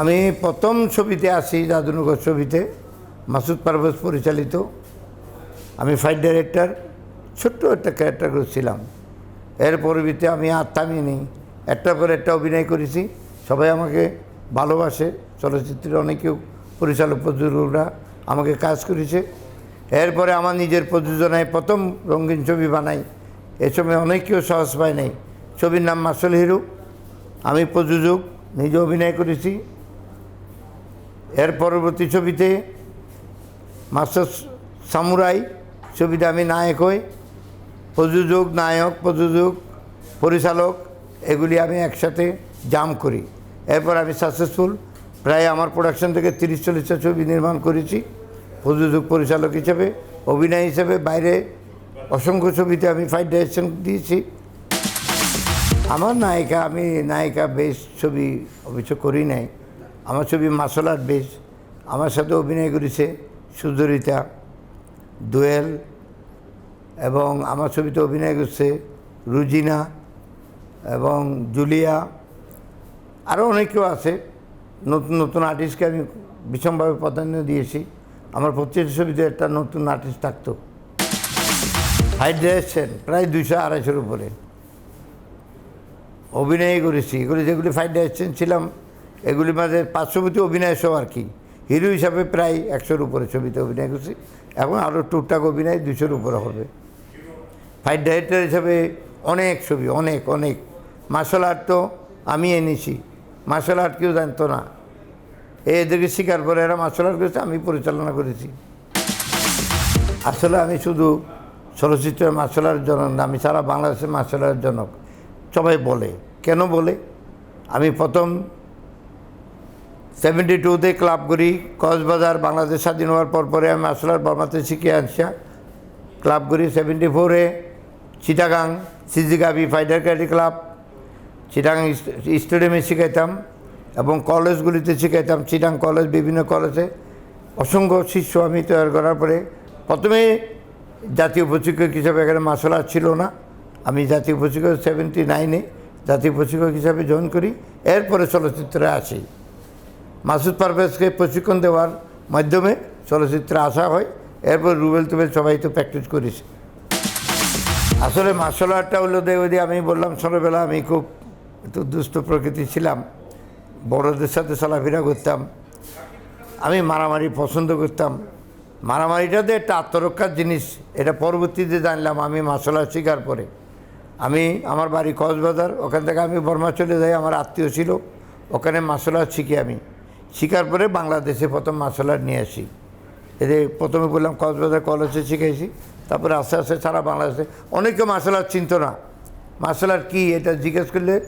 আমি প্রথম ছবিতে আসি জাদুনগর ছবিতে, মাসুদ পারভেজ পরিচালিত। আমি ফাইট ডাইরেক্টর ছোট্ট একটা ক্যারেক্টার করছিলাম এর পরবর্তীতে আমি আর থামিনি। একটার পর একটা অভিনয় করেছি। সবাই আমাকে ভালোবাসে। চলচ্চিত্রের অনেকেও পরিচালক, প্রযোজকরা আমাকে কাজ করেছে। এরপরে আমার নিজের প্রযোজনায় প্রথম রঙিন ছবি বানাই। এ সময় অনেকেও সাহস পায় নাই। ছবির নাম মাসল হিরু। আমি প্রযোজক, নিজে অভিনয় করেছি। এর পরবর্তী ছবিতে মাস্টার সামুরাই, ছবিতে আমি নায়ক হই। প্রযোজক, নায়ক, প্রযোজক, পরিচালক, এগুলি আমি একসাথে জাম করি। এরপর আমি সাকসেসফুল প্রায় আমার প্রোডাকশন থেকে তিরিশ, চল্লিশটা ছবি নির্মাণ করেছি। প্রযোজক, পরিচালক হিসেবে, অভিনয় হিসেবে, বাইরে অসংখ্য ছবিতে আমি ফাইট ডাইরেকশন দিয়েছি। আমার নায়িকা, আমি নায়িকা বেশ ছবি অবশ্য করি নাই। আমার ছবি মার্শাল আর্ট বেশ আমার সাথে অভিনয় করেছে সুন্দরিতা দোয়েল এবং আমার ছবিতে অভিনয় করছে রুজিনা এবং জুলিয়া। আরও অনেকেও আছে। নতুন নতুন আর্টিস্টকে আমি ভীষণভাবে প্রাধান্য দিয়েছি। আমার প্রত্যেকটা ছবিতে একটা নতুন আর্টিস্ট থাকতো। হাইট ডিরেকশন প্রায় দুইশো আড়াইশোর উপরে। অভিনয় করেছি। এগুলি যেগুলি ফাইট ডাইরেকশন ছিলাম এগুলির মাঝে পাঁচ ছবিতে অভিনয় সব আর কি। হিরো হিসাবে প্রায় একশোর উপরে ছবিতে অভিনয় করছি এখন আরও টুকটাক অভিনয় দুশোর উপরে হবে। ফাইট ডাইরেক্টর হিসাবে অনেক ছবি, অনেক অনেক। মার্শাল আর্ট তো আমি এনেছি। মার্শাল আর্ট কেউ জানতো না। এদেরকে স্বীকার করে এরা মার্শাল আর্ট করেছে, আমি পরিচালনা করেছি। আসলে আমি শুধু চলচ্চিত্রের মার্শাল আর্ট জনক না, আমি সারা বাংলাদেশের মার্শাল আর্ট জনক। সবাই বলে। কেন বলে? আমি প্রথম সেভেন্টি টুতে ক্লাব করি, কক্সবাজার, বাংলাদেশ স্বাধীন হওয়ার পর পরে আমি মার্শাল বর্মাতে শিখে আনছা ক্লাব করি সেভেন্টি ফোরে চিটাগাং, সিজিগাবি ফাইটার ক্যাডি ক্লাব, চিটাগাং স্টেডিয়ামে শিখাইতাম এবং কলেজগুলিতে শিখাইতাম, চিটাং কলেজ, বিভিন্ন কলেজে। অসংখ্য শিষ্য আমি তৈরি করার পরে প্রথমে জাতীয় প্রশিক্ষক হিসাবে এখানে মার্শাল আর্ট ছিল না। আমি জাতীয় প্রশিক্ষক সেভেন্টি নাইনে জাতীয় প্রশিক্ষক হিসাবে জয়েন করি, এরপরে চলচ্চিত্রে আসি। মাসুদ পারভেজকে প্রশিক্ষণ দেওয়ার মাধ্যমে চলচ্চিত্রে আসা হয়। এরপর রুবেল তুবেল সবাই তো প্র্যাকটিস করিস আসলে মার্শাল আর্টটা হলো দেবদি আমি বললাম ছোটোবেলা আমি খুব একটু দুষ্ট প্রকৃতি ছিলাম। বড়দের সাথে চলাফেরা করতাম। আমি মারামারি পছন্দ করতাম। মারামারিটাতে একটা আত্মরক্ষার জিনিস। এটা পরবর্তীতে জানলাম আমি মার্শাল আর্ট শিকার পরে। আমি আমার বাড়ি কক্সবাজার, ওখান থেকে আমি বর্মা চলে যাই, আমার আত্মীয় ছিল। ওখানে মার্শাল আর্ট শিখি আমি। শিকার পরে বাংলাদেশে প্রথম মার্শাল আর্ট নিয়ে আসি। এদের প্রথমে বললাম কক্সবাজার কলেজে শিখেছি তারপরে আস্তে আস্তে সারা বাংলাদেশে। অনেকে মার্শাল আর্ট চিনত না। মার্শাল আর্ট কী এটা জিজ্ঞেস করলে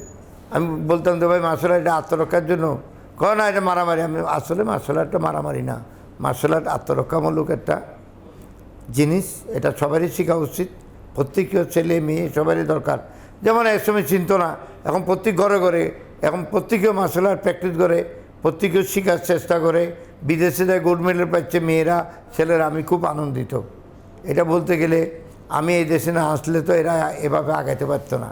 আমি বলতাম তো ভাই, মার্শাল আর্ট আত্মরক্ষার জন্য কয়, না, এটা মারামারি। আমি, আসলে মার্শাল আর্টটা মারামারি না। মার্শাল আর্ট আত্মরক্ষামূলক একটা জিনিস। এটা সবারই শেখা উচিত। প্রত্যেকীয় ছেলে, মেয়ে, সবারই দরকার। যেমন এক সময় চিনত না, এখন প্রত্যেক ঘরে ঘরে, এখন প্রত্যেকেও মার্শাল আর্ট প্র্যাকটিস করে। প্রত্যেকেও শেখার চেষ্টা করে। বিদেশে যায় গোল্ড মেডেল পাচ্ছে মেয়েরা, ছেলেরা, আমি খুব আনন্দিত। এটা বলতে গেলে, আমি এই দেশে না আসলে তো এরা এভাবে আগাইতে পারতো না।